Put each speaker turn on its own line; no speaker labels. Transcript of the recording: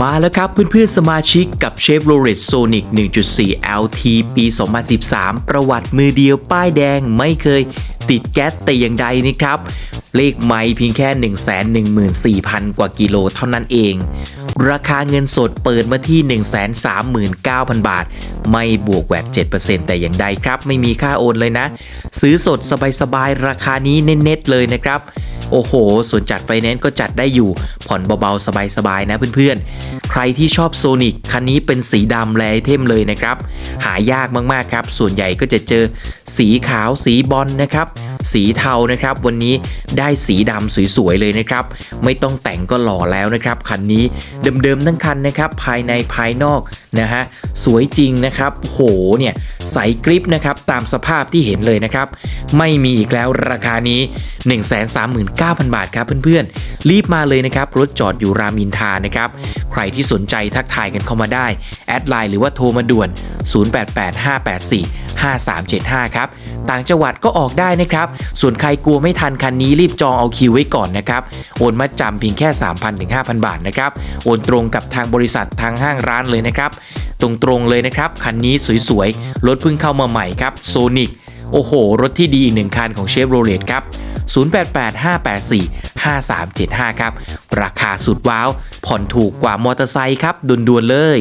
มาแล้วครับเพื่อนๆสมาชิกกับ Chevrolet Sonic 1.4 LT ปี 2013 ประวัติมือเดียวป้ายแดงไม่เคยติดแก๊สแต่อย่างใดนะครับ เลขไม้เพียงแค่ 114,000 กว่ากิโลเท่านั้นเอง ราคาเงินสดเปิดมาที่ 139,000 บาท ไม่บวกแหวด7%แต่อย่างใดครับ ไม่มีค่าโอนเลยนะ ซื้อสดสบายๆ ราคานี้เน็ตๆเลยนะครับ โอ้โห ส่วนจัดไฟแนนซ์ก็จัดได้อยู่ ผ่อนเบาๆ สบายๆ นะเพื่อนๆ ใครที่ชอบโซนิกคันนี้เป็นสีดำแลไอเทมเลยนะครับ หายากมากๆครับ ส่วนใหญ่ก็จะเจอสีขาวสีบอลนะครับ สีเทานะครับ วันนี้ได้สีดำสวยๆเลยนะครับ ไม่ต้องแต่งก็หล่อแล้วนะครับ คันนี้เดิมๆทั้งคันนะครับ ภายในภายนอกนะฮะสวยจริงนะครับ โหเนี่ยใสกริปนะครับตามสภาพที่เห็นเลยนะครับ ไม่มีอีกแล้วราคานี้ 139,000 บาทครับเพื่อนๆ รีบมาเลยนะครับ รถจอดอยู่รามินทานะครับ ใครที่สนใจทักทายกันเข้ามาได้ แอดไลน์หรือว่าโทรมาด่วน 5375 ครับ ต่างจังหวัดก็ออกได้นะครับ ส่วนใครกลัวไม่ทันคันนี้รีบจองเอาคิวไว้ก่อนนะครับ โอนมาจำเพียงแค่ 3,000ถึง5,000 บาทนะครับ โอนตรงกับทางบริษัททางห้างร้านเลยนะครับ ตรงๆเลยนะครับ คันนี้สวยๆ รถเพิ่งเข้ามาใหม่ครับโซนิกโอ้โห รถที่ดีอีกหนึ่งคันของเชฟโรเลตครับ 0885845375 ครับ ราคาสุดว้าว ผ่อนถูกกว่ามอเตอร์ไซค์ครับด่วนๆเลย